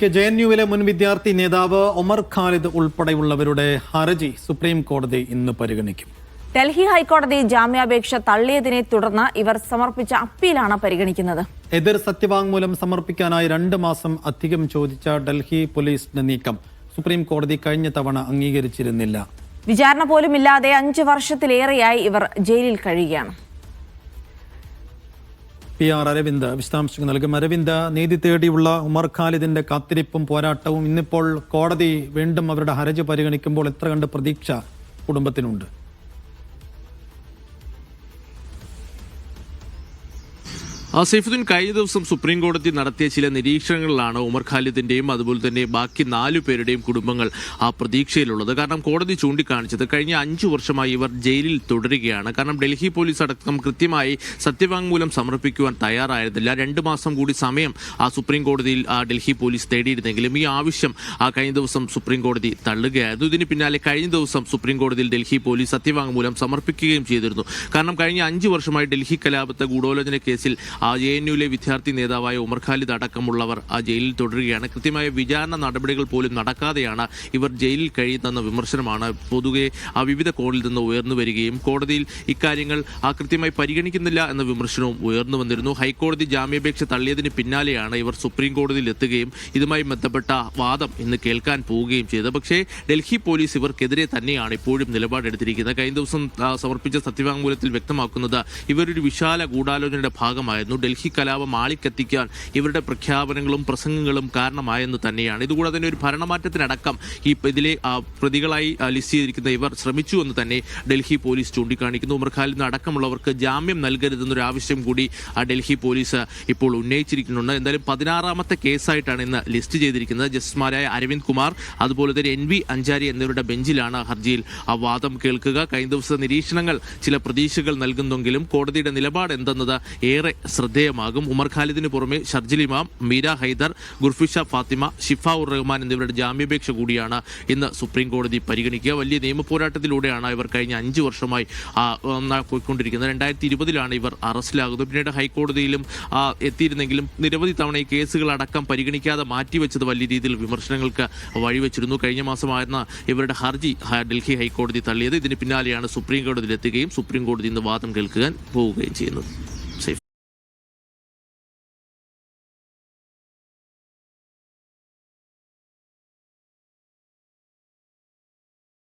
K J N യുവിലെ മുൻ വിദ്യാർത്ഥി നേതാവ് ഒമർ ഖാലിദ് ഉൾപ്പെടെയുള്ളവരുടെ ഹർജി സുപ്രീം കോടതി ഇന്ന് പരിഗണിക്കും. ഡൽഹി ഹൈക്കോടതി ജാമ്യാപേക്ഷ തള്ളിയതിനെ തുടർന്ന് ഇവർ സമർപ്പിച്ച അപ്പീലാണ് പരിഗണിക്കുന്നത്. എതിർ സത്യവാങ്മൂലം സമർപ്പിക്കാനായി രണ്ട് മാസം അധികം ചോദിച്ച ഡൽഹി പോലീസിന്റെ നീക്കം സുപ്രീം കോടതി കഴിഞ്ഞ തവണ അംഗീകരിച്ചിരുന്നില്ല. വിചാരണ പോലും ഇല്ലാതെ അഞ്ച് വർഷത്തിലേറെയായി ഇവർ ജയിലിൽ കഴിയുകയാണ്. പി ആർ അരവിന്ദ് വിശദാംശങ്ങൾ നൽകും. അരവിന്ദ് നീതി തേടിയുള്ള ഉമർ ഖാലിദിന്റെ കാത്തിരിപ്പും പോരാട്ടവും ഇന്നിപ്പോൾ കോടതി വീണ്ടും അവരുടെ ഹർജി പരിഗണിക്കുമ്പോൾ എത്ര കണ്ട് പ്രതീക്ഷ കുടുംബത്തിനുണ്ട്? ആ സൈഫുദ്ദീൻ കഴിഞ്ഞ ദിവസം സുപ്രീം കോടതി നടത്തിയ ചില നിരീക്ഷണങ്ങളിലാണ് ഉമർ ഖാലിദിന്റെയും അതുപോലെ തന്നെ ബാക്കി നാലു പേരുടെയും കുടുംബങ്ങൾ ആ പ്രതീക്ഷയിലുള്ളത്. കാരണം കോടതി ചൂണ്ടിക്കാണിച്ചത് കഴിഞ്ഞ അഞ്ചു വർഷമായി ഇവർ ജയിലിൽ തുടരുകയാണ്. കാരണം ഡൽഹി പോലീസ് അടക്കം കൃത്യമായി സത്യവാങ്മൂലം സമർപ്പിക്കുവാൻ തയ്യാറായിരുന്നില്ല. രണ്ട് മാസം കൂടി സമയം ആ സുപ്രീം കോടതിയിൽ ആ ഡൽഹി പോലീസ് തേടിയിരുന്നെങ്കിലും ഈ ആവശ്യം ആ കഴിഞ്ഞ ദിവസം സുപ്രീം കോടതി തള്ളുകയായിരുന്നു. ഇതിന് പിന്നാലെ കഴിഞ്ഞ ദിവസം സുപ്രീം കോടതിയിൽ ഡൽഹി പോലീസ് സത്യവാങ്മൂലം സമർപ്പിക്കുകയും ചെയ്തിരുന്നു. കാരണം കഴിഞ്ഞ അഞ്ചു വർഷമായി ഡൽഹി കലാപത്തെ ഗൂഢോലോചന കേസിൽ ആ ജെ എൻ യുവിലെ വിദ്യാർത്ഥി നേതാവായ ഉമർ ഖാലിദ് അടക്കമുള്ളവർ ആ ജയിലിൽ തുടരുകയാണ്. കൃത്യമായ വിചാരണ നടപടികൾ പോലും നടക്കാതെയാണ് ഇവർ ജയിലിൽ കഴിയുന്നതെന്ന വിമർശനമാണ് പൊതുവെ ആ വിവിധ കോണിൽ നിന്ന് ഉയർന്നു വരികയും കോടതിയിൽ ഇക്കാര്യങ്ങൾ ആ കൃത്യമായി പരിഗണിക്കുന്നില്ല എന്ന വിമർശനവും ഉയർന്നു വന്നിരുന്നു. ഹൈക്കോടതി ജാമ്യാപേക്ഷ തള്ളിയതിന് പിന്നാലെയാണ് ഇവർ സുപ്രീം കോടതിയിൽ എത്തുകയും ഇതുമായി ബന്ധപ്പെട്ട വാദം ഇന്ന് കേൾക്കാൻ പോവുകയും ചെയ്തത്. പക്ഷേ ഡൽഹി പോലീസ് ഇവർക്കെതിരെ തന്നെയാണ് ഇപ്പോഴും നിലപാടെടുത്തിരിക്കുന്നത്. കഴിഞ്ഞ ദിവസം സമർപ്പിച്ച സത്യവാങ്മൂലത്തിൽ വ്യക്തമാക്കുന്നത് ഇവരൊരു വിശാല ഗൂഢാലോചനയുടെ ഭാഗമായിരുന്നു. ഡൽഹി കലാപം ആളിക്കത്തിക്കാൻ ഇവരുടെ പ്രഖ്യാപനങ്ങളും പ്രസംഗങ്ങളും കാരണമായെന്ന് തന്നെയാണ്. ഇതുകൂടാതെ തന്നെ ഒരു ഭരണമാറ്റത്തിനടക്കം ഈ ഇതിലെ പ്രതികളായി ലിസ്റ്റ് ചെയ്തിരിക്കുന്ന ഇവർ ശ്രമിച്ചു എന്ന് തന്നെ ഡൽഹി പോലീസ് ചൂണ്ടിക്കാണിക്കുന്നു. ഉമർ ഖാലിദ് അടക്കമുള്ളവർക്ക് ജാമ്യം നൽകരുതെന്നൊരു ആവശ്യം കൂടി ഡൽഹി പോലീസ് ഇപ്പോൾ ഉന്നയിച്ചിരിക്കുന്നുണ്ട്. എന്തായാലും പതിനാറാമത്തെ കേസായിട്ടാണ് ഇന്ന് ലിസ്റ്റ് ചെയ്തിരിക്കുന്നത്. ജസ്റ്റിസുമാരായ അരവിന്ദ് കുമാർ അതുപോലെ തന്നെ എൻ വി അഞ്ചാരി എന്നിവരുടെ ബെഞ്ചിലാണ് ഹർജിയിൽ ആ വാദം കേൾക്കുക. കഴിഞ്ഞ ദിവസത്തെ നിരീക്ഷണങ്ങൾ ചില പ്രതീക്ഷകൾ നൽകുന്നെങ്കിലും കോടതിയുടെ നിലപാട് എന്തെന്നത് ഏറെ ശ്രദ്ധേയമാകും. ഉമർ ഖാലിദിന് പുറമെ ഷർജിൽ ഇമാം മീര ഹൈദർ ഗുർഫിഷ ഫാത്തിമ ഷിഫ ഉർ റഹ്മാൻ എന്നിവരുടെ ജാമ്യാപേക്ഷ കൂടിയാണ് ഇന്ന് സുപ്രീം കോടതി പരിഗണിക്കുക. വലിയ നിയമ പോരാട്ടത്തിലൂടെയാണ് ഇവർ കഴിഞ്ഞ അഞ്ച് വർഷമായി പോയിക്കൊണ്ടിരിക്കുന്നത്. രണ്ടായിരത്തി ഇരുപതിലാണ് ഇവർ അറസ്റ്റിലാകുന്നത്. പിന്നീട് ഹൈക്കോടതിയിലും എത്തിയിരുന്നെങ്കിലും നിരവധി തവണ ഈ കേസുകളടക്കം പരിഗണിക്കാതെ മാറ്റിവെച്ചത് വലിയ രീതിയിൽ വിമർശനങ്ങൾക്ക് വഴിവെച്ചിരുന്നു. കഴിഞ്ഞ മാസമായിരുന്ന ഇവരുടെ ഹർജി ഡൽഹി ഹൈക്കോടതി തള്ളിയത്. ഇതിന് പിന്നാലെയാണ് സുപ്രീം കോടതിയിലെത്തുകയും സുപ്രീം കോടതി ഇന്ന് വാദം കേൾക്കാൻ പോവുകയും ചെയ്യുന്നത്.